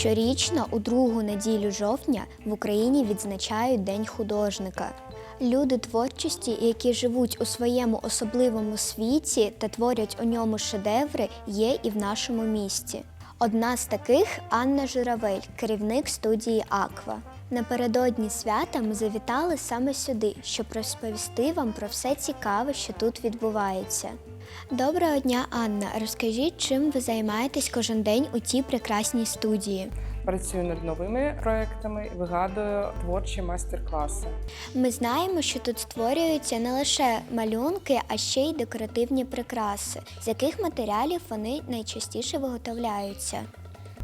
Щорічно у другу неділю жовтня в Україні відзначають День художника. Люди творчості, які живуть у своєму особливому світі та творять у ньому шедеври, є і в нашому місті. Одна з таких Анна Журавель, керівник студії Аква. Напередодні свята ми завітали саме сюди, щоб розповісти вам про все цікаве, що тут відбувається. Доброго дня, Анна. Розкажіть, чим ви займаєтесь кожен день у цій прекрасній студії? Працюю над новими проектами, вигадую творчі майстер-класи. Ми знаємо, що тут створюються не лише малюнки, а ще й декоративні прикраси. З яких матеріалів вони найчастіше виготовляються?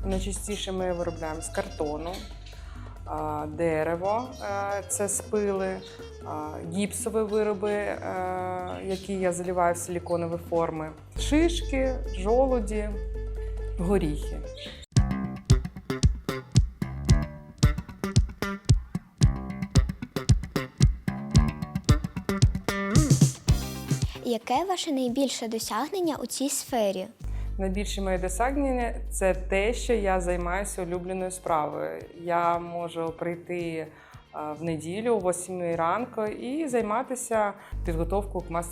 Найчастіше ми виробляємо з картону, дерево е, це спили, гіпсові вироби, е, які я заливаю в силіконові форми, шишки, жолуді, горіхи. Яке ваше найбільше досягнення у цій сфері? Найбільше моє досягнення це те, що я займаюся улюбленою справою. Я можу прийти в неділю о 8 ранку і займатися підготовкою к.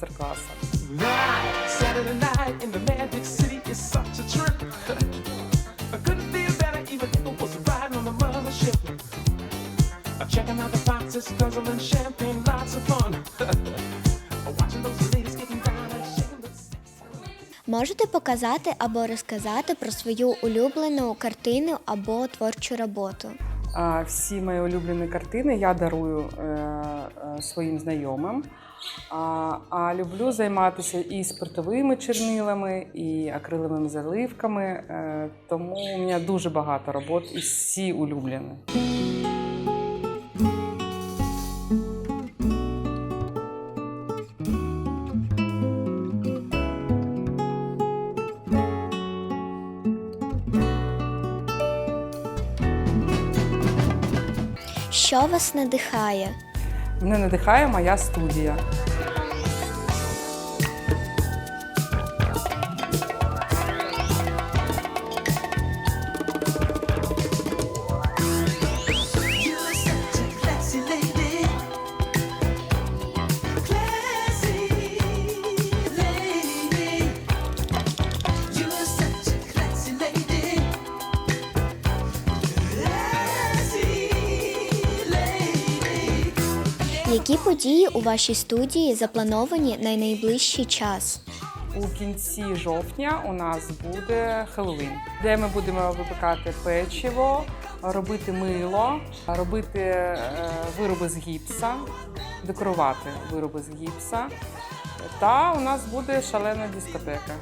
Uh, Checking out the foxes, guzzling champagne, lots of fun. Watching those Можете показати або розказати про свою улюблену картину або творчу роботу? Всі мої улюблені картини я дарую е, е, своїм знайомим. А, а люблю займатися і спиртовими чернилами, і акриловими заливками. Е, тому у мене дуже багато робот і всі улюблені. Що вас надихає? Мене надихає моя студія. Які події у вашій студії заплановані на найближчий час? У кінці жовтня у нас буде Хеллоуін, де ми будемо випікати печиво, робити мило, робити е, вироби з гіпса, декорувати вироби з гіпса. Та у нас буде шалена дискотека.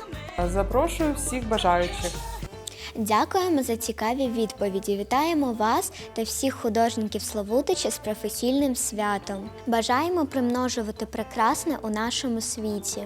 Запрошую всіх бажаючих. Дякуємо за цікаві відповіді. Вітаємо вас та всіх художників Славутича з професійним святом. Бажаємо примножувати прекрасне у нашому світі.